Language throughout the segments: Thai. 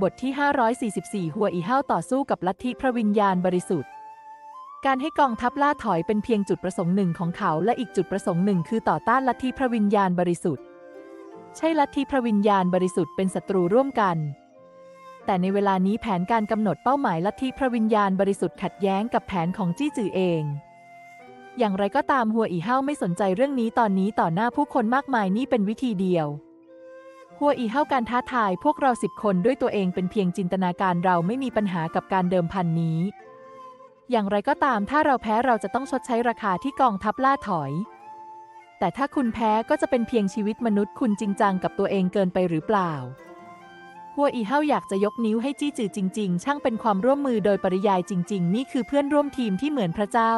บทที่ 544 หัวอีเห้าต่อสู้กับลัทธิพระวิญญาณบริสุทธิ์ การให้กองทัพล่าถอยเป็นเพียงจุดประสงค์หนึ่งของเขา และอีกจุดประสงค์หนึ่งคือต่อต้านลัทธิพระวิญญาณบริสุทธิ์ ใช่ลัทธิพระวิญญาณบริสุทธิ์เป็นศัตรูร่วมกัน แต่ในเวลานี้แผนการกำหนดเป้าหมายลัทธิพระวิญญาณบริสุทธิ์ขัดแย้งกับแผนของจี้จือเอง อย่างไรก็ตามหัวอีเห้าไม่สนใจเรื่องนี้ตอนนี้ต่อหน้าผู้คนมากมายนี่เป็นวิธีเดียว หัวอีเห้าการท้าทายพวกเราสิบคนด้วยตัวเองเป็นเพียงจินตนาการเราไม่มีปัญหากับการเดิมพันนี้ อย่างไรก็ตามถ้าเราแพ้เราจะต้องชดใช้ราคาที่กองทัพล่าถอย แต่ถ้าคุณแพ้ก็จะเป็นเพียงชีวิตมนุษย์คุณจริงจังกับตัวเองเกินไปหรือเปล่าหัวอีเห้าอยากจะยกนิ้วให้จี้จือจริง ๆ ช่างเป็นความร่วมมือโดยปริยายจริง ๆ นี่คือเพื่อนร่วมทีมที่เหมือนพระเจ้า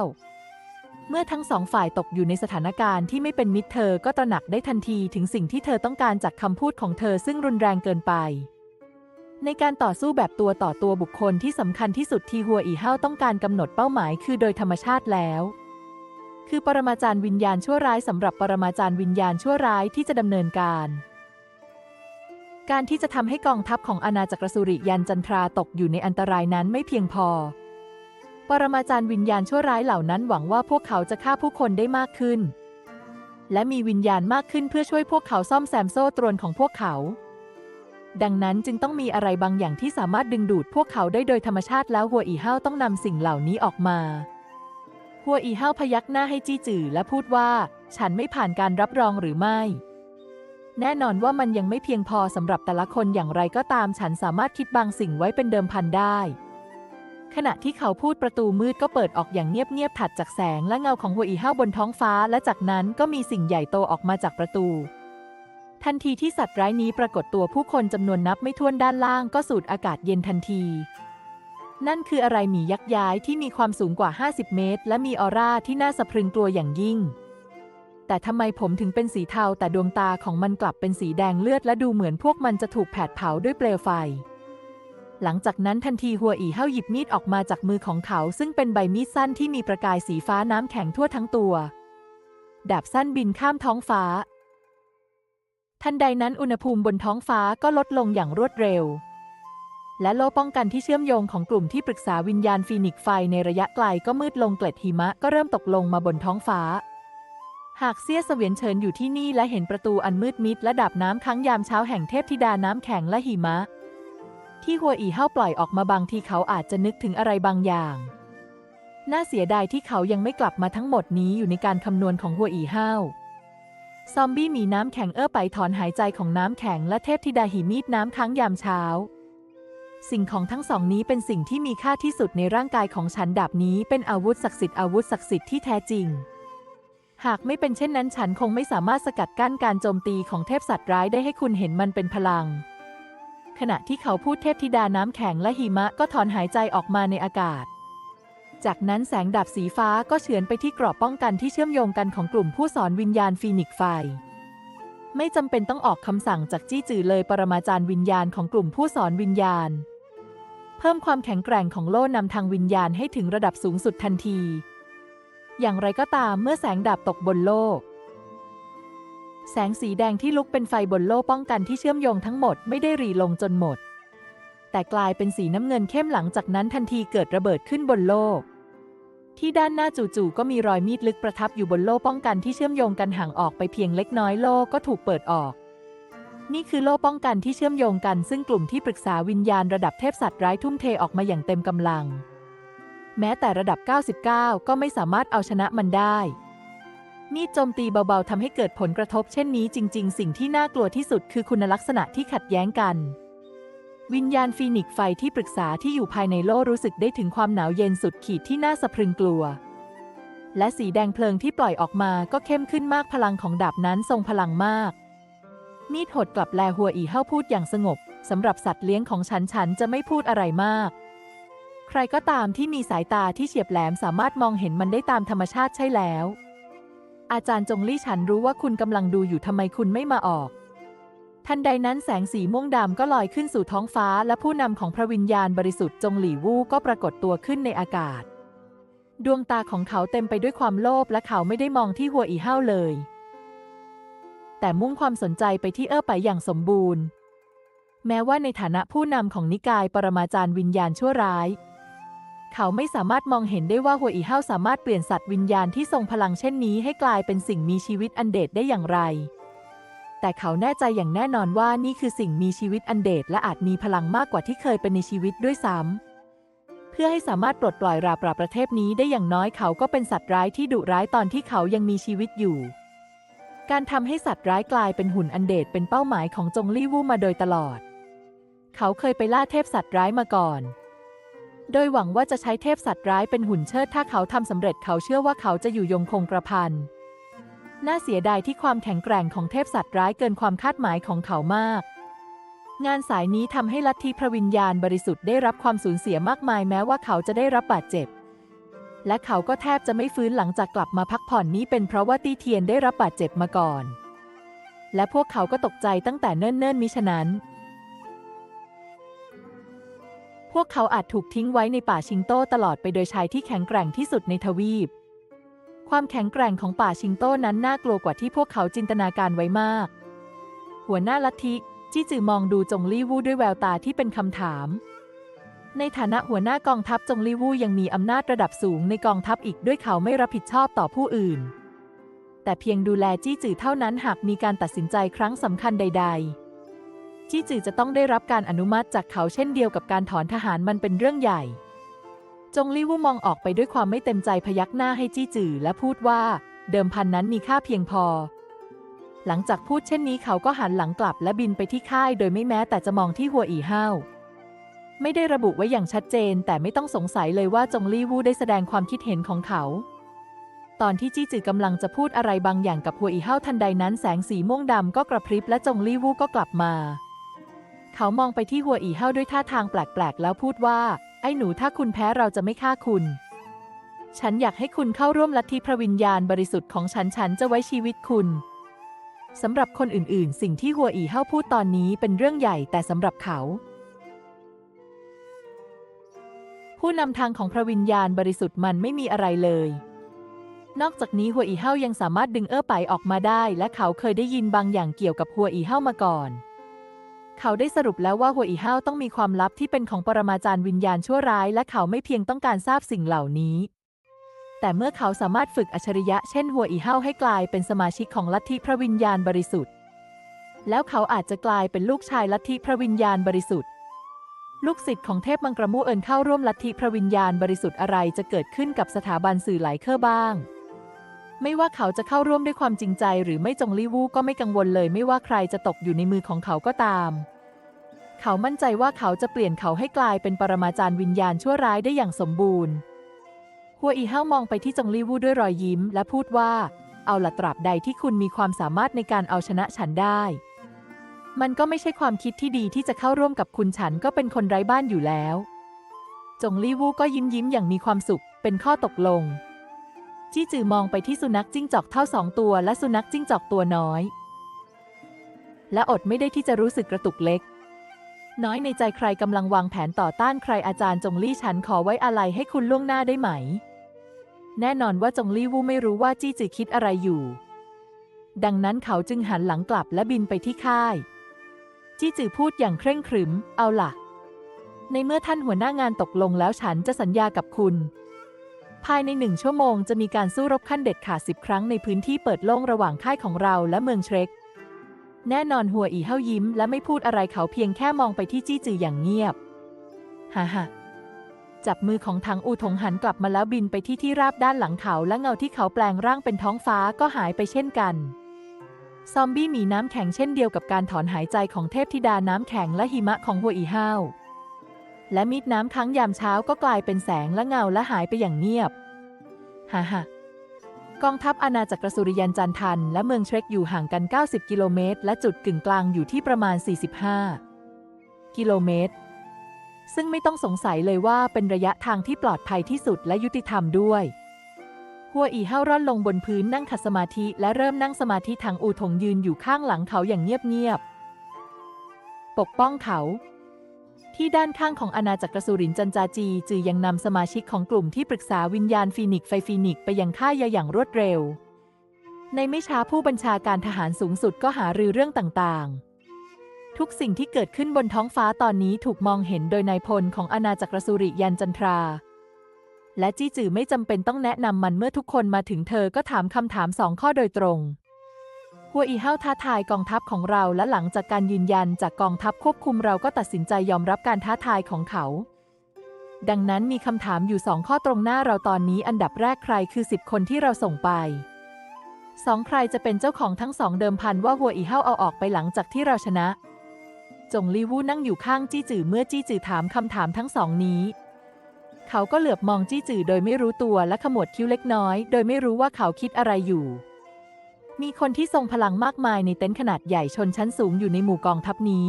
เมื่อทั้งสองฝ่ายตกอยู่ในสถานการณ์ที่ไม่เป็นมิตรเธอก็ตระหนักได้ทันทีถึงสิ่งที่เธอต้องการจากคำพูดของเธอซึ่งรุนแรงเกินไป ในการต่อสู้แบบตัวต่อตัวบุคคลที่สำคัญที่สุดที่หัวอีเห้าต้องการกำหนดเป้าหมายคือโดยธรรมชาติแล้ว คือปรมาจารย์วิญญาณชั่วร้ายสำหรับปรมาจารย์วิญญาณชั่วร้ายที่จะดำเนินการการที่จะทำให้กองทัพของอาณาจักรสุริยันจันทราตกอยู่ในอันตรายนั้นไม่เพียงพอ ปรมาจารย์วิญญาณชั่วร้ายเหล่านั้นหวังว่าพวกเขาจะฆ่าผู้คนได้มากขึ้น และมีวิญญาณมากขึ้นเพื่อช่วยพวกเขาซ่อมแซมโซ่ตรวนของพวกเขา ดังนั้นจึงต้องมีอะไรบางอย่างที่สามารถดึงดูดพวกเขาได้โดยธรรมชาติแล้วหัวอีเห้าต้องนำสิ่งเหล่านี้ออกมาหัวอีเห้าพยักหน้าให้จี้จื่อและพูดว่า ฉันไม่ผ่านการรับรองหรือไม่ แน่นอนว่ามันยังไม่เพียงพอสำหรับแต่ละคนอย่างไรก็ตามฉันสามารถคิดบางสิ่งไว้เป็นเดิมพันได้ ขณะที่เขาพูดประตูมืดก็เปิดออกอย่างเงียบๆถัดจากแสงและเงาของหัวอีห้าบนท้องฟ้า และจากนั้นก็มีสิ่งใหญ่โตออกมาจากประตู ทันทีที่สัตว์ร้ายนี้ปรากฏตัวผู้คนจำนวนนับไม่ถ้วนด้านล่างก็สูดอากาศเย็นทันที นั่นคืออะไรหมียักษ์ย้ายที่มีความสูงกว่า 50 เมตร และมีออร่าที่น่าสะพรึงกลัวอย่างยิ่ง แต่ทำไมผมถึงเป็นสีเทาแต่ดวงตาของมันกลับเป็นสีแดงเลือดและดูเหมือนพวกมันจะถูกแผดเผาด้วยเปลวไฟ หลังจากนั้นทันทีหัวอีเห้าหยิบมีดออกมาจากมือของเขา ซึ่งเป็นใบมีดสั้นที่มีประกายสีฟ้าน้ำแข็งทั่วทั้งตัว ดาบสั้นบินข้ามท้องฟ้า ทันใดนั้นอุณหภูมิบนท้องฟ้าก็ลดลงอย่างรวดเร็ว และโล่ป้องกันที่เชื่อมโยงของกลุ่มที่ปรึกษาวิญญาณฟีนิกซ์ไฟในระยะไกลก็มืดลงเกล็ดหิมะก็เริ่มตกลงมาบนท้องฟ้าหากเสี้ยเสวียนเฉินอยู่ที่นี่และเห็นประตูอันมืดมิดและดาบน้ำค้างยามเช้าแห่งเทพธิดาน้ำแข็งและหิมะ ที่หัวอีเห้าปล่อยออกมาบางทีเขาอาจจะนึกถึงอะไรบางอย่าง น่าเสียดายที่เขายังไม่กลับมาทั้งหมดนี้อยู่ในการคำนวณของหัวอีเห้าซอมบี้มีน้ำแข็งเอื้อไปถอนหายใจของน้ำแข็งและเทพธิดาหิมีดน้ำค้างยามเช้า สิ่งของทั้งสองนี้เป็นสิ่งที่มีค่าที่สุดในร่างกายของฉันดาบนี้เป็นอาวุธศักดิ์สิทธิ์อาวุธศักดิ์สิทธิ์ที่แท้จริง หากไม่เป็นเช่นนั้นฉันคงไม่สามารถสกัดกั้นการโจมตีของเทพสัตว์ร้ายได้ให้คุณเห็นมันเป็นพลัง ขณะที่เขาพูดเทพธิดาน้ำแข็งและหิมะก็ถอนหายใจออกมาในอากาศ จากนั้นแสงดาบสีฟ้าก็เฉือนไปที่กรอบป้องกันที่เชื่อมโยงกันของกลุ่มผู้สอนวิญญาณฟีนิกซ์ไฟ ไม่จำเป็นต้องออกคำสั่งจากจี้จือเลยปรมาจารย์วิญญาณของกลุ่มผู้สอนวิญญาณ เพิ่มความแข็งแกร่งของโล่นำทางวิญญาณให้ถึงระดับสูงสุดทันที อย่างไรก็ตามเมื่อแสงดาบตกบนโลก แสงสีแดงที่ลุกเป็นไฟบนโล่ป้องกันที่เชื่อมโยงทั้งหมดไม่ได้รีลงจนหมด แต่กลายเป็นสีน้ำเงินเข้มหลังจากนั้นทันทีเกิดระเบิดขึ้นบนโลก ที่ด้านหน้าจู่ๆก็มีรอยมีดลึกประทับอยู่บนโล่ป้องกันที่เชื่อมโยงกันห่างออกไปเพียงเล็กน้อยโล่ก็ถูกเปิดออก นี่คือโล่ป้องกันที่เชื่อมโยงกันซึ่งกลุ่มที่ปรึกษาวิญญาณระดับเทพสัตว์ร้ายทุ่มเทออกมาอย่างเต็มกำลัง แม้แต่ระดับ 99 ก็ไม่สามารถเอาชนะมันได้ มีดโจมตีเบาๆทำให้เกิดผลกระทบเช่นนี้จริง ๆ สิ่งที่น่ากลัวที่สุดคือคุณลักษณะที่ขัดแย้งกัน วิญญาณฟีนิกซ์ไฟที่ปรึกษาที่อยู่ภายในโล่รู้สึกได้ถึงความหนาวเย็นสุดขีดที่น่าสะพรึงกลัว และสีแดงเพลิงที่ปล่อยออกมาก็เข้มขึ้นมากพลังของดาบนั้นทรงพลังมาก มีดหดกลับแลหัวอีเห้าพูดอย่างสงบสำหรับสัตว์เลี้ยงของฉันฉันจะไม่พูดอะไรมาก ใครก็ตามที่มีสายตาที่เฉียบแหลมสามารถมองเห็นมันได้ตามธรรมชาติใช่แล้ว อาจารย์จงลี่ฉันรู้ว่าคุณกำลังดูอยู่ทำไมคุณไม่มาออก ทันใดนั้นแสงสีม่วงดำก็ลอยขึ้นสู่ท้องฟ้า และผู้นำของพระวิญญาณบริสุทธิ์จงหลี่วู่ก็ปรากฏตัวขึ้นในอากาศ ดวงตาของเขาเต็มไปด้วยความโลภและเขาไม่ได้มองที่หัวอีเห้าเลย แต่มุ่งความสนใจไปที่เอ้อไปอย่างสมบูรณ์ แม้ว่าในฐานะผู้นำของนิกายปรมาจารย์วิญญาณชั่วร้าย เขาไม่สามารถมองเห็นได้ว่าหัวอีเห้าสามารถเปลี่ยนสัตว์วิญญาณที่ทรงพลังเช่นนี้ให้กลายเป็นสิ่งมีชีวิตอันเดชได้อย่างไร แต่เขาแน่ใจอย่างแน่นอนว่านี่คือสิ่งมีชีวิตอันเดชและอาจมีพลังมากกว่าที่เคยเป็นในชีวิตด้วยซ้ำ เพื่อให้สามารถปลดปล่อยราปราประเทศนี้ได้อย่างน้อยเขาก็เป็นสัตว์ร้ายที่ดุร้ายตอนที่เขายังมีชีวิตอยู่ การทำให้สัตว์ร้ายกลายเป็นหุ่นอันเดชเป็นเป้าหมายของจงลี่วู่มาโดยตลอด เขาเคยไปล่าเทพสัตว์ร้ายมาก่อน โดยหวังว่าจะใช้เทพสัตว์ร้ายเป็นหุ่นเชิด ถ้าเขาทำสำเร็จเขาเชื่อว่าเขาจะอยู่ยงคงกระพัน น่าเสียดายที่ความแข็งแกร่งของเทพสัตว์ร้ายเกินความคาดหมายของเขามาก งานสายนี้ทำให้ลัทธิพระวิญญาณบริสุทธิ์ได้รับความสูญเสียมากมายแม้ว่าเขาจะได้รับบาดเจ็บ และเขาก็แทบจะไม่ฟื้นหลังจากกลับมาพักผ่อนนี้เป็นเพราะว่าตีเทียนได้รับบาดเจ็บมาก่อน และพวกเขาก็ตกใจตั้งแต่เนิ่นๆมิฉะนั้น พวกเขาอาจถูกทิ้งไว้ในป่าชิงโต้ตลอดไปโดยชายที่แข็งแกร่งที่สุดในทวีป ความแข็งแกร่งของป่าชิงโต้นั้นน่ากลัวกว่าที่พวกเขาจินตนาการไว้มาก หัวหน้าลัทธิจี้จือมองดูจงลี่วู่ด้วยแววตาที่เป็นคำถาม ในฐานะหัวหน้ากองทัพจงลี่วู่ยังมีอำนาจระดับสูงในกองทัพอีกด้วยเขาไม่รับผิดชอบต่อผู้อื่น แต่เพียงดูแลจี้จือเท่านั้นหากมีการตัดสินใจครั้งสำคัญใด ๆ จี้จือจะต้องได้รับการอนุมัติจากเขาเช่นเดียวกับการถอนทหารมันเป็นเรื่องใหญ่ จงลี่วู่มองออกไปด้วยความไม่เต็มใจพยักหน้าให้จี้จือและพูดว่า เดิมพันนั้นมีค่าเพียงพอ หลังจากพูดเช่นนี้เขาก็หันหลังกลับและบินไปที่ค่ายโดยไม่แม้แต่จะมองที่หัวอีห้าวไม่ได้ระบุไว้อย่างชัดเจน แต่ไม่ต้องสงสัยเลยว่าจงลี่วู่ได้แสดงความคิดเห็นของเขา ตอนที่จี้จือกำลังจะพูดอะไรบางอย่างกับหัวอีห้าวทันใดนั้นแสงสีม่วงดำก็กระพริบและจงลี่วู่ก็กลับมา เขามองไปที่หัวอีห้าด้วยท่าทางแปลกๆ แล้วพูดว่า ไอ้หนูถ้าคุณแพ้เราจะไม่ฆ่าคุณ ฉันอยากให้คุณเข้าร่วมลัทธิพระวิญญาณบริสุทธิ์ของฉันฉันจะไว้ชีวิตคุณสำหรับคนอื่นๆ สิ่งที่หัวอีเฮาพูดตอนนี้เป็นเรื่องใหญ่แต่สำหรับเขา ผู้นำทางของพระวิญญาณบริสุทธิ์มันไม่มีอะไรเลย นอกจากนี้หัวอีเฮายังสามารถดึงเอ้อไปออกมาได้ และเขาเคยได้ยินบางอย่างเกี่ยวกับหัวอีเฮามาก่อน เขาได้สรุปแล้วว่าหัวอีเฮาวต้องมีความลับที่เป็นของปรมาจารย์วิญญาณชั่วร้าย และเขาไม่เพียงต้องการทราบสิ่งเหล่านี้ แต่เมื่อเขาสามารถฝึกอัจฉริยะเช่นหัวอีเฮาวให้กลายเป็นสมาชิกของลัทธิพระวิญญาณบริสุทธิ์ แล้วเขาอาจจะกลายเป็นลูกชายลัทธิพระวิญญาณบริสุทธิ์ ลูกศิษย์ของเทพมังกรมูเอินเข้าร่วมลัทธิพระวิญญาณบริสุทธิ์อะไรจะเกิดขึ้นกับสถาบันสื่อหลายเครือบ้าง ไม่ว่าเขาจะเข้าร่วมด้วยความจริงใจ หรือไม่จงลี่วูก็ไม่กังวลเลย ไม่ว่าใครจะตกอยู่ในมือของเขาก็ตาม เขามั่นใจว่าเขาจะเปลี่ยนเขาให้กลายเป็นปรมาจารย์วิญญาณชั่วร้ายได้อย่างสมบูรณ์ หัวอีเฮามองไปที่จงลี่วูด้วยรอยยิ้ม และพูดว่า เอาละตราบใดที่คุณมีความสามารถในการเอาชนะฉันได้ มันก็ไม่ใช่ความคิดที่ดีที่จะเข้าร่วมกับคุณฉันก็เป็นคนไร้บ้านอยู่แล้ว จงลี่วูก็ยิ้มยิ้มอย่างมีความสุข เป็นข้อตกลง จี้จือมองไปที่สุนัขจิ้งจอกเท่าสองตัวและสุนัขจิ้งจอกตัวน้อย และอดไม่ได้ที่จะรู้สึกกระตุกเล็ก น้อยในใจใครกำลังวางแผนต่อต้านใครอาจารย์จงลี่ฉันขอไว้อะไรให้คุณล่วงหน้าได้ไหม แน่นอนว่าจงลี่วูไม่รู้ว่าจี้จือคิดอะไรอยู่ ดังนั้นเขาจึงหันหลังกลับและบินไปที่ค่าย จี้จือพูดอย่างเคร่งขรึม เอาล่ะ ในเมื่อท่านหัวหน้างานตกลงแล้วฉันจะสัญญากับคุณ ภายในหนึ่งชั่วโมงจะมีการสู้รบขั้นเด็ดขาดสิบครั้งในพื้นที่เปิดโล่งระหว่างค่ายของเราและเมืองเทรคแน่นอนหัวอีเฮายิ้ม และไม่พูดอะไรเขาเพียงแค่มองไปที่จี้จืออย่างเงียบฮ่าฮ่าจับมือของทางอูถงหันกลับมาแล้วบินไปที่ที่ราบด้านหลังเขาและเงาที่เขาแปลงร่างเป็นท้องฟ้าก็หายไปเช่นกัน ซอมบี้หมีน้ำแข็งเช่นเดียวกับการถอนหายใจของเทพธิดาน้ำแข็งและหิมะของหัวอีเฮา และมิดน้ำค้างยามเช้าก็กลายเป็นแสงและเงาและหายไปอย่างเงียบฮ่าฮ่ากองทัพอาณาจักรสุริยันจันทัน และเมืองเทรคอยู่ห่างกัน 90 กิโลเมตร และจุดกึ่งกลางอยู่ที่ประมาณ 45 กิโลเมตร ซึ่งไม่ต้องสงสัยเลยว่าเป็นระยะทางที่ปลอดภัยที่สุดและยุติธรรมด้วย หัวอีเฮาร่อนลงบนพื้นนั่งขัดสมาธิและเริ่มนั่งสมาธิทางอูถงยืนอยู่ข้างหลังเขาอย่างเงียบๆ ปกป้องเขา ที่ด้านข้างของอาณาจักรสุรินจันจาจี จือยังนำสมาชิกของกลุ่มที่ปรึกษาวิญญาณฟีนิกไฟฟีนิกไปยังค่ายยาอย่างรวดเร็ว ในไม่ช้าผู้บัญชาการทหารสูงสุดก็หารือเรื่องต่างๆ ทุกสิ่งที่เกิดขึ้นบนท้องฟ้าตอนนี้ถูกมองเห็นโดยนายพลของอาณาจักรสุริยันจันทรา และจี้จือไม่จำเป็นต้องแนะนำมันเมื่อทุกคนมาถึงเธอก็ถามคำถามสองข้อโดยตรง หัวอีเฮาท้าทายกองทัพของเราและหลังจากการยืนยันจากกองทัพควบคุมเราก็ตัดสินใจยอมรับการท้าทายของเขา ดังนั้นมีคำถามอยู่สองข้อตรงหน้าเราตอนนี้อันดับแรกใครคือสิบคนที่เราส่งไปสองใครจะเป็นเจ้าของทั้งสองเดิมพันว่าหัวอีเฮาเอาออกไปหลังจากที่เราชนะ จงลีวู่นั่งอยู่ข้างจี้จือเมื่อจี้จือถามคำถามทั้งสองนี้ เขาก็เหลือบมองจี้จือโดยไม่รู้ตัวและขมวดคิ้วเล็กน้อย โดยไม่รู้ว่าเขาคิดอะไรอยู่ มีคนที่ทรงพลังมากมายในเต็นท์ขนาดใหญ่ชนชั้นสูงอยู่ในหมู่กองทัพนี้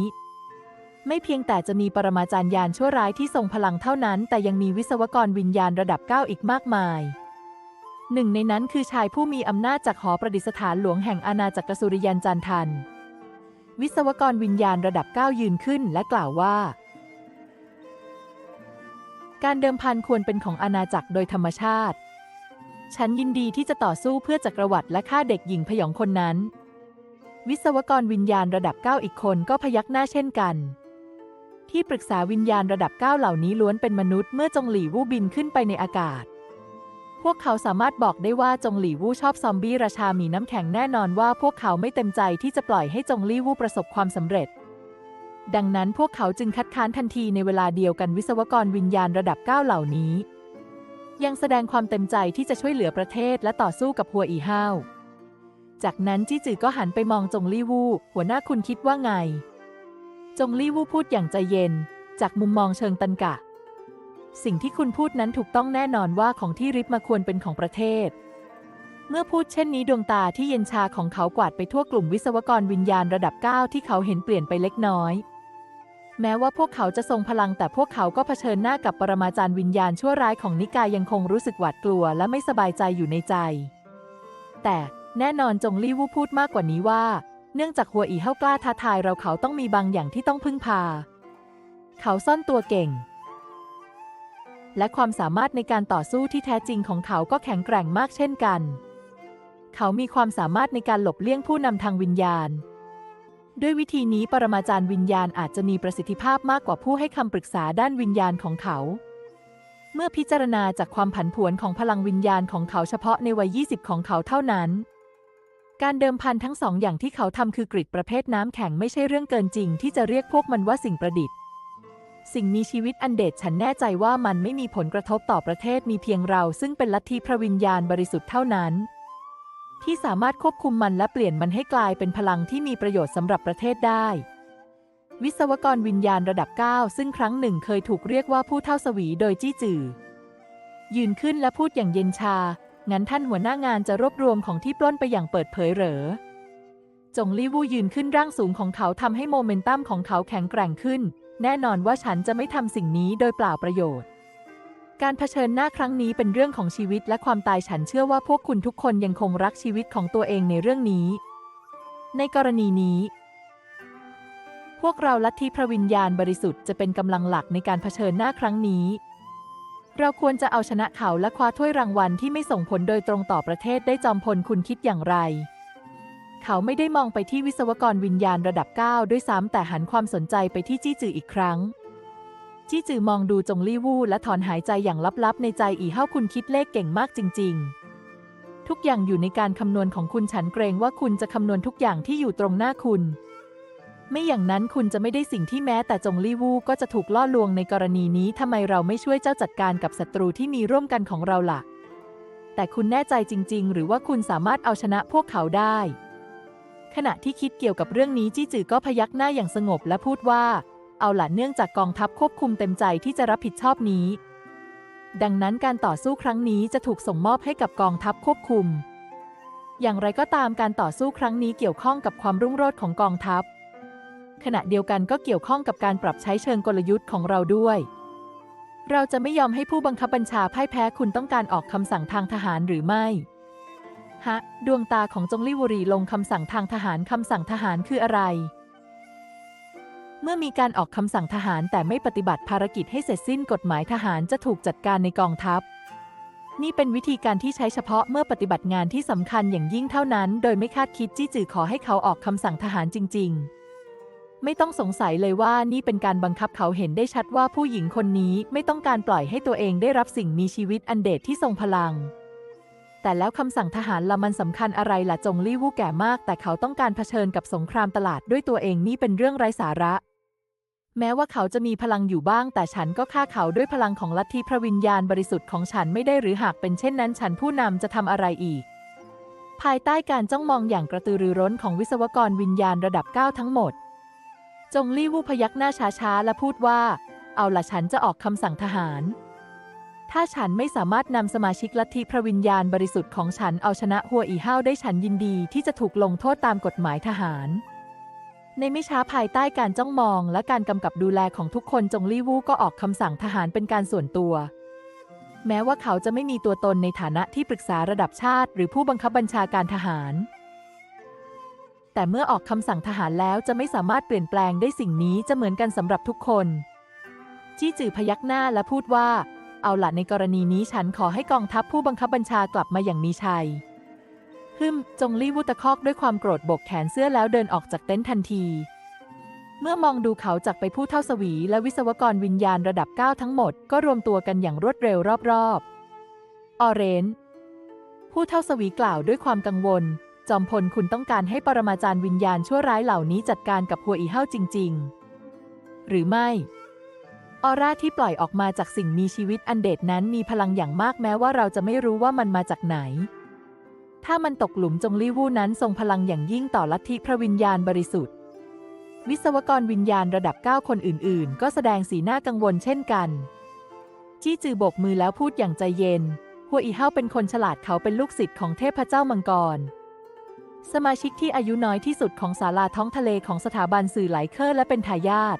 ไม่เพียงแต่จะมีปรมาจารย์ยานชั่วร้ายที่ทรงพลังเท่านั้น แต่ยังมีวิศวกรวิญญาณระดับเก้าอีกมากมาย หนึ่งในนั้นคือชายผู้มีอำนาจจากหอประดิษฐานหลวงแห่งอาณาจักรสุริยันจันทัน วิศวกรวิญญาณระดับ9ยืนขึ้นและกล่าวว่า การเดิมพันควรเป็นของอาณาจักรโดยธรรมชาติ ฉันยินดีที่จะต่อสู้เพื่อจักรวรรดิและฆ่าเด็กหญิงพยองคนนั้น วิศวกรวิญญาณระดับ 9 อีกคนก็พยักหน้าเช่นกัน ที่ปรึกษาวิญญาณระดับ 9 เหล่านี้ล้วนเป็นมนุษย์เมื่อจงหลี่วู่บินขึ้นไปในอากาศ พวกเขาสามารถบอกได้ว่าจงหลี่วู่ชอบซอมบี้ราชาหมีน้ำแข็งแน่นอนว่าพวกเขาไม่เต็มใจที่จะปล่อยให้จงลี่วู่ประสบความสำเร็จดังนั้นพวกเขาจึงคัดค้านทันทีในเวลาเดียวกันวิศวกรวิญญาณระดับ 9 เหล่านี้ ยังแสดงความเต็มใจที่จะช่วยเหลือประเทศและต่อสู้กับหัวอีห้าว จากนั้นจี้จือก็หันไปมองจงลี่วูหัวหน้าคุณคิดว่าไง จงลี่วูพูดอย่างใจเย็น จากมุมมองเชิงตันกะ สิ่งที่คุณพูดนั้นถูกต้องแน่นอนว่าของที่ริบมาควรเป็นของประเทศ เมื่อพูดเช่นนี้ดวงตาที่เย็นชาของเขากวาดไปทั่วกลุ่มวิศวกรวิญญาณระดับ 9 ที่เขาเห็นเปลี่ยนไปเล็กน้อย แม้ว่าพวกเขาจะทรงพลังแต่พวกเขาก็เผชิญหน้ากับปรมาจารย์วิญญาณชั่วร้ายของนิกายยังคงรู้สึกหวาดกลัวและไม่สบายใจอยู่ในใจ แต่แน่นอนจงลี่วูพูดมากกว่านี้ว่า เนื่องจากหัวอีเฮากล้าท้าทายเราเขาต้องมีบางอย่างที่ต้องพึ่งพา เขาซ่อนตัวเก่ง และความสามารถในการต่อสู้ที่แท้จริงของเขาก็แข็งแกร่งมากเช่นกัน เขามีความสามารถในการหลบเลี่ยงผู้นำทางวิญญาณ ด้วยวิธีนี้ปรมาจารย์วิญญาณอาจจะมีประสิทธิภาพมากกว่าผู้ให้คำปรึกษาด้านวิญญาณของเขา เมื่อพิจารณาจากความผันผวนของพลังวิญญาณของเขาเฉพาะในวัย 20 ของเขาเท่านั้น การเดิมพันทั้งสองอย่างที่เขาทำคือกริดประเภทน้ำแข็งไม่ใช่เรื่องเกินจริงที่จะเรียกพวกมันว่าสิ่งประดิษฐ์ สิ่งมีชีวิตอันเดชฉันแน่ใจว่ามันไม่มีผลกระทบต่อประเทศมีเพียงเรา ซึ่งเป็นลัทธิพระวิญญาณบริสุทธิ์เท่านั้น ที่สามารถควบคุมมันและเปลี่ยนมันให้กลายเป็นพลังที่มีประโยชน์สำหรับประเทศได้ วิศวกรวิญญาณระดับ 9 ซึ่งครั้งหนึ่งเคยถูกเรียกว่าผู้เท่าสวีโดยจี้จือ ยืนขึ้นและพูดอย่างเย็นชา งั้นท่านหัวหน้างานจะรวบรวมของที่ปล้นไปอย่างเปิดเผยเหรอจงลี่วูยืนขึ้นร่างสูงของเขาทำให้โมเมนตัมของเขาแข็งแกร่งขึ้น แน่นอนว่าฉันจะไม่ทำสิ่งนี้โดยเปล่าประโยชน์ การเผชิญหน้าครั้งนี้เป็นเรื่องของชีวิตและความตายฉันเชื่อว่าพวกคุณทุกคนยังคงรักชีวิตของตัวเองในเรื่องนี้ ในกรณีนี้ พวกเราลัทธิพระวิญญาณบริสุทธิ์จะเป็นกำลังหลักในการเผชิญหน้าครั้งนี้ เราควรจะเอาชนะเขาและคว้าถ้วยรางวัลที่ไม่ส่งผลโดยตรงต่อประเทศได้จอมพลคุณคิดอย่างไร เขาไม่ได้มองไปที่วิศวกรวิญญาณระดับ 9 ด้วยซ้ำแต่หันความสนใจไปที่จี้จืออีกครั้ง จี้จือมองดูจงลี่วู่และถอนหายใจอย่างลับๆ ในใจอีเฮ้าคุณคิดเลขเก่งมากจริง ๆ ทุกอย่างอยู่ในการคำนวณของคุณฉันเกรงว่าคุณจะคำนวณทุกอย่างที่อยู่ตรงหน้าคุณ ไม่อย่างนั้นคุณจะไม่ได้สิ่งที่แม้แต่จงลี่วู่ก็จะถูกล่อลวงในกรณีนี้ทำไมเราไม่ช่วยเจ้าจัดการกับศัตรูที่มีร่วมกันของเราล่ะ แต่คุณแน่ใจจริง ๆ หรือว่าคุณสามารถเอาชนะพวกเขาได้ ขณะที่คิดเกี่ยวกับเรื่องนี้จี้จือก็พยักหน้าอย่างสงบและพูดว่า เอาล่ะเนื่องจากกองทัพควบคุมเต็มใจที่จะรับผิดชอบนี้ ดังนั้นการต่อสู้ครั้งนี้จะถูกส่งมอบให้กับกองทัพควบคุม อย่างไรก็ตามการต่อสู้ครั้งนี้เกี่ยวข้องกับความรุ่งโรจน์ของกองทัพ ขณะเดียวกันก็เกี่ยวข้องกับการปรับใช้เชิงกลยุทธ์ของเราด้วย เราจะไม่ยอมให้ผู้บังคับบัญชาพ่ายแพ้คุณต้องการออกคำสั่งทางทหารหรือไม่ฮะดวงตาของจงลี่วรีลงคำสั่งทางทหารคำสั่งทหารคืออะไร มื่อมีการออกคำสั่งทหารแต่ไม่ปฏิบัติภารกิจให้เสร็จสิ้นกฎหมายทหารจะถูกจัดการในกองทัพ นี่เป็นวิธีการที่ใช้เฉพาะเมื่อปฏิบัติงานที่สำคัญอย่างยิ่งเท่านั้น โดยไม่คาดคิดจี้จือขอให้เขาออกคำสั่งทหารจริง ๆ ไม่ต้องสงสัยเลยว่านี่เป็นการบังคับเขาเห็นได้ชัดว่าผู้หญิงคนนี้ไม่ต้องการปล่อยให้ตัวเองได้รับสิ่งมีชีวิตอันเดชที่ทรงพลังแต่แล้วคำสั่งทหารละมันสำคัญอะไรล่ะจงลี่วู้แก่มาก แต่เขาต้องการเผชิญกับสงครามตลาดด้วยตัวเองนี่เป็นเรื่องไร้สาระ แม้ว่าเขาจะมีพลังอยู่บ้าง แต่ฉันก็ฆ่าเขาด้วยพลังของลัทธิพระวิญญาณบริสุทธิ์ของฉันไม่ได้หรือหากเป็นเช่นนั้น ฉันผู้นำจะทำอะไรอีก ภายใต้การจ้องมองอย่างกระตือรือร้นของวิศวกรวิญญาณระดับ 9 ทั้งหมด จงลี่วูพยักหน้าช้าๆและพูดว่า เอาละฉันจะออกคำสั่งทหาร ถ้าฉันไม่สามารถนำสมาชิกลัทธิพระวิญญาณบริสุทธิ์ของฉันเอาชนะหัวอีห้าวได้ฉันยินดีที่จะถูกลงโทษตามกฎหมายทหาร ในไม่ช้าภายใต้การจ้องมองและการกำกับดูแลของทุกคนจงลี่วูก็ออกคำสั่งทหารเป็นการส่วนตัว แม้ว่าเขาจะไม่มีตัวตนในฐานะที่ปรึกษาระดับชาติ หรือผู้บังคับบัญชาการทหาร แต่เมื่อออกคำสั่งทหารแล้วจะไม่สามารถเปลี่ยนแปลงได้สิ่งนี้จะเหมือนกันสำหรับทุกคนจี้จือพยักหน้าและพูดว่า เอาละในกรณีนี้ฉันขอให้กองทัพผู้บังคับบัญชากลับมาอย่างมีชัย ฮึมจงลี่วุตะคอกด้วยความโกรธบกแขนเสื้อแล้วเดินออกจากเต็นท์ทันที เมื่อมองดูเขาจากไปผู้เท่าสวีและวิศวกรวิญญาณระดับ 9 ทั้งหมดก็รวมตัวกันอย่างรวดเร็วรอบๆ ออเรนผู้เท่าสวีกล่าวด้วยความกังวล จอมพลคุณต้องการให้ปรมาจารย์วิญญาณชั่วร้ายเหล่านี้จัดการกับหัวอีเห้าจริง ๆ หรือไม่ออร่าที่ปล่อยออกมาจากสิ่งมีชีวิตอันเดชนั้นมีพลังอย่างมากแม้ว่าเราจะไม่รู้ว่ามันมาจากไหน ถ้ามันตกหลุมจงลี่วู้นั้นทรงพลังอย่างยิ่งต่อลัทธิพระวิญญาณบริสุทธิ์ วิศวกรวิญญาณระดับ 9 คนอื่น ๆ ก็แสดงสีหน้ากังวลเช่นกันจี้จือโบกมือแล้วพูดอย่างใจเย็น หัวอีเฮาเป็นคนฉลาดเขาเป็นลูกศิษย์ของเทพเจ้ามังกร สมาชิกที่อายุน้อยที่สุดของศาลาท้องทะเลของสถาบันสื่อไหลเคอร์และเป็นทายาท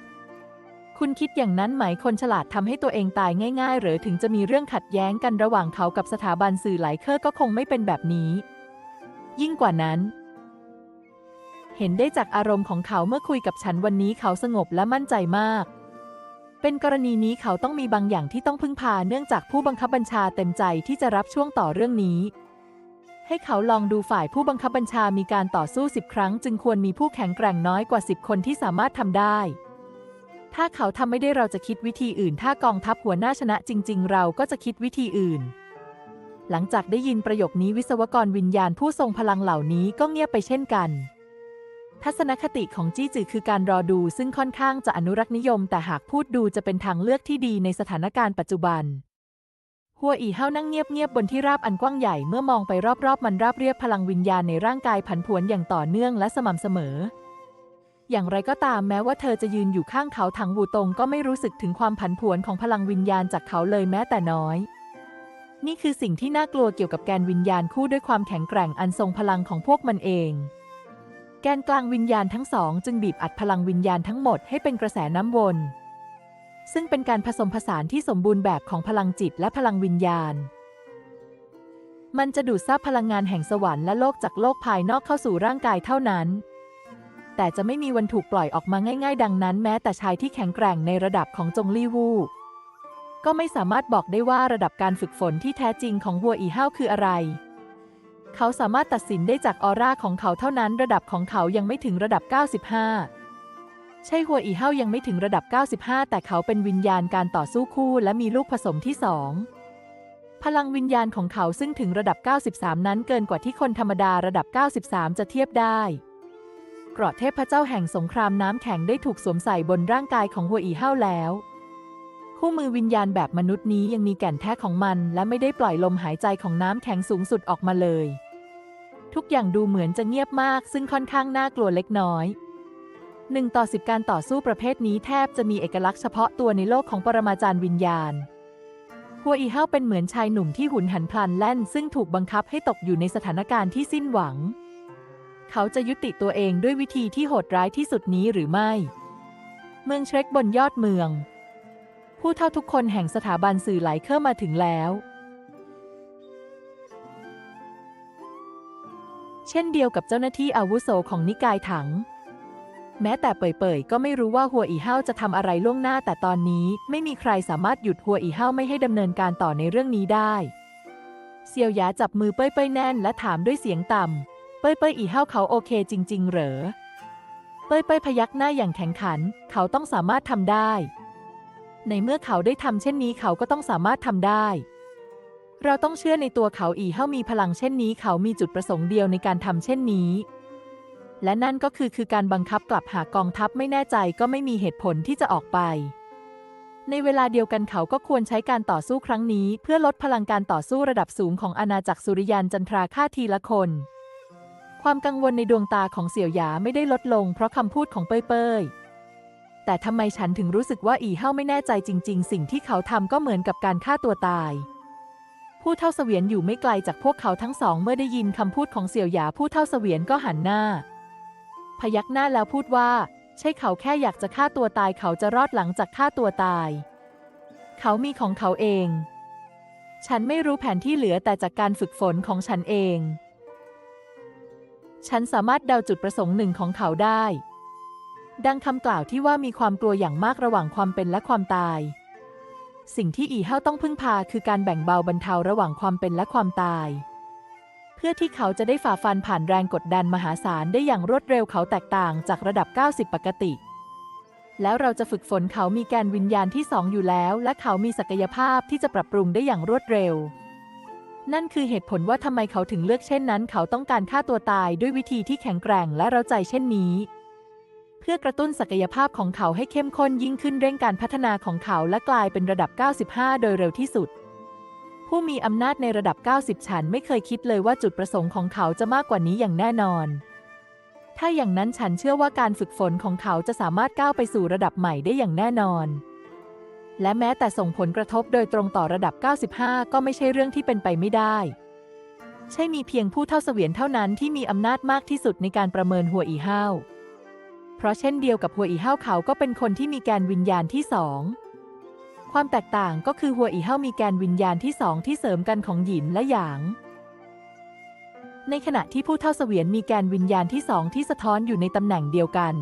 คุณคิดอย่างนั้นไหมคนฉลาดทำให้ตัวเองตายง่าย ๆ หรือถึงจะมีเรื่องขัดแย้งกันระหว่างเขากับสถาบันสื่อไหลเคอร์ก็คงไม่เป็นแบบนี้ ยิ่งกว่านั้น เห็นได้จากอารมณ์ของเขาเมื่อคุยกับฉันวันนี้เขาสงบและมั่นใจมาก เป็นกรณีนี้เขาต้องมีบางอย่างที่ต้องพึ่งพาเนื่องจากผู้บังคับบัญชาเต็มใจที่จะรับช่วงต่อเรื่องนี้ ให้เขาลองดูฝ่ายผู้บังคับบัญชามีการต่อสู้สิบครั้ง จึงควรมีผู้แข็งแกร่งน้อยกว่าสิบคนที่สามารถทำได้ถ้าเขาทำไม่ได้เราจะคิดวิธีอื่น ถ้ากองทัพหัวหน้าชนะจริง ๆ เราก็จะคิดวิธีอื่น หลังจากได้ยินประโยคนี้วิศวกรวิญญาณผู้ทรงพลังเหล่านี้ก็เงียบไปเช่นกัน ทัศนคติของจี้จือคือการรอดูซึ่งค่อนข้างจะอนุรักษ์นิยม แต่หากพูดดูจะเป็นทางเลือกที่ดีในสถานการณ์ปัจจุบัน หัวอีเฮานั่งเงียบๆบนที่ราบอันกว้างใหญ่เมื่อมองไปรอบๆ มันราบเรียบพลังวิญญาณในร่างกายผันผวนอย่างต่อเนื่องและสม่ำเสมออย่างไรก็ตามแม้ว่าเธอจะยืนอยู่ข้างเขาถังวูตงก็ไม่รู้สึกถึงความผันผวนของพลังวิญญาณจากเขาเลยแม้แต่น้อย นี่คือสิ่งที่น่ากลัวเกี่ยวกับแกนวิญญาณคู่ด้วยความแข็งแกร่งอันทรงพลังของพวกมันเอง แกนกลางวิญญาณทั้งสองจึงบีบอัดพลังวิญญาณทั้งหมดให้เป็นกระแสน้ำวน ซึ่งเป็นการผสมผสานที่สมบูรณ์แบบของพลังจิตและพลังวิญญาณ มันจะดูดซับพลังงานแห่งสวรรค์และโลกจากโลกภายนอกเข้าสู่ร่างกายเท่านั้น แต่จะไม่มีวันถูกปล่อยออกมาง่าย ๆ ดังนั้น แม้แต่ชายที่แข็งแกร่งในระดับของจงลี่วู่ ก็ไม่สามารถบอกได้ว่าระดับการฝึกฝนที่แท้จริงของหัวอีห้าวคืออะไร เขาสามารถตัดสินได้จากออร่าของเขาเท่านั้น ระดับของเขายังไม่ถึงระดับ 95 ใช่หัวอีเฮายังไม่ถึงระดับ 95 แต่เขาเป็นวิญญาณการต่อสู้คู่และมีลูกผสมที่สองพลังวิญญาณของเขาซึ่งถึงระดับ 93 นั้นเกินกว่าที่คนธรรมดาระดับ 93 จะเทียบได้เกราะเทพเจ้าแห่งสงครามน้ำแข็งได้ถูกสวมใส่บนร่างกายของหัวอีเฮาแล้ว คู่มือวิญญาณแบบมนุษย์นี้ยังมีแก่นแท้ของมัน และไม่ได้ปล่อยลมหายใจของน้ำแข็งสูงสุดออกมาเลย ทุกอย่างดูเหมือนจะเงียบมาก ซึ่งค่อนข้างน่ากลัวเล็กน้อยหนึ่งต่อสิบการต่อสู้ประเภทนี้แทบจะมีเอกลักษณ์เฉพาะตัวในโลกของปรมาจารย์วิญญาณ หัวอีเฮาเป็นเหมือนชายหนุ่มที่หุนหันพลันแล่น ซึ่งถูกบังคับให้ตกอยู่ในสถานการณ์ที่สิ้นหวัง เขาจะยุติตัวเองด้วยวิธีที่โหดร้ายที่สุดนี้หรือไม่ เมืองเชรกบนยอดเมือง ผู้เท่าทุกคนแห่งสถาบันสื่อไหลเคอร์มาถึงแล้ว เช่นเดียวกับเจ้าหน้าที่อาวุโสของนิกายถัง แม้แต่เป่ยๆก็ไม่รู้ว่าหัวอีเฮาจะทำอะไรล่วงหน้าแต่ตอนนี้ไม่มีใครสามารถหยุดหัวอีเฮาไม่ให้ดำเนินการต่อในเรื่องนี้ได้เซียวหยาจับมือเป้ยเป้ยแน่นและถามด้วยเสียงต่ำ เป้ยเป้ยอีเฮาเขาโอเคจริง ๆ เหรอ เป้ยเป้ยพยักหน้าอย่างแข็งขัน เขาต้องสามารถทำได้ ในเมื่อเขาได้ทำเช่นนี้เขาก็ต้องสามารถทำได้ เราต้องเชื่อในตัวเขาอีเฮามีพลังเช่นนี้ เขามีจุดประสงค์เดียวในการทำเช่นนี้ และนั่นก็คือคือการบังคับกลับหากองทัพไม่แน่ใจก็ไม่มีเหตุผลที่จะออกไป ในเวลาเดียวกันเขาก็ควรใช้การต่อสู้ครั้งนี้ เพื่อลดพลังการต่อสู้ระดับสูงของอาณาจักรสุริยันจันทราฆ่าทีละคนความกังวลในดวงตาของเสี่ยวหยาไม่ได้ลดลงเพราะคำพูดของเป้ยเป้ย แต่ทำไมฉันถึงรู้สึกว่าอีเฮาไม่แน่ใจจริง ๆ สิ่งที่เขาทำก็เหมือนกับการฆ่าตัวตาย ผู้เท่าเสวียนอยู่ไม่ไกลจากพวกเขาทั้งสอง เมื่อได้ยินคำพูดของเสี่ยวหยาผู้เท่าเสวียนก็หันหน้า พยักหน้าแล้วพูดว่า ใช่เขาแค่อยากจะฆ่าตัวตายเขาจะรอดหลังจากฆ่าตัวตาย เขามีของเขาเอง ฉันไม่รู้แผนที่เหลือแต่จากการฝึกฝนของฉันเอง ฉันสามารถเดาจุดประสงค์หนึ่งของเขาได้ ดังคำกล่าวที่ว่ามีความกลัวอย่างมากระหว่างความเป็นและความตาย สิ่งที่อีเฮาต้องพึ่งพาคือการแบ่งเบาบรรเทาระหว่างความเป็นและความตาย เพื่อที่เขาจะได้ฝ่าฟันผ่านแรงกดดันมหาศาลได้อย่างรวดเร็วเขาแตกต่างจากระดับ 90 ปกติ แล้วเราจะฝึกฝนเขามีแกนวิญญาณที่สองอยู่แล้ว และเขามีศักยภาพที่จะปรับปรุงได้อย่างรวดเร็วนั่นคือเหตุผลว่าทำไมเขาถึงเลือกเช่นนั้น เขาต้องการฆ่าตัวตายด้วยวิธีที่แข็งแกร่งและเร้าใจเช่นนี้ พื่อกระตุ้นศักยภาพของเขาให้เข้มข้นยิ่งขึ้นเร่งการพัฒนาของเขาและกลายเป็นระดับ 95 โดยเร็วที่สุด ผู้มีอำนาจในระดับ 90 ฉันไม่เคยคิดเลยว่าจุดประสงค์ของเขาจะมากกว่านี้อย่างแน่นอน ถ้าอย่างนั้นฉันเชื่อว่าการฝึกฝนของเขาจะสามารถก้าวไปสู่ระดับใหม่ได้อย่างแน่นอน และแม้แต่ส่งผลกระทบโดยตรงต่อระดับ 95 ก็ไม่ใช่เรื่องที่เป็นไปไม่ได้ใช่มีเพียงผู้เท่าเสวียนเท่านั้นที่มีอำนาจมากที่สุดในการประเมินหัวอีห้าว เพราะเช่นเดียวกับหัวอีห้าวเขาก็เป็นคนที่มีแกนวิญญาณที่สอง ความแตกต่างก็คือหัวอีห้ามีแกนวิญญาณที่สองที่เสริมกันของหยินและหยาง ในขณะที่ผู้เท่าเสวียนมีแกนวิญญาณที่สองที่สะท้อนอยู่ในตำแหน่งเดียวกัน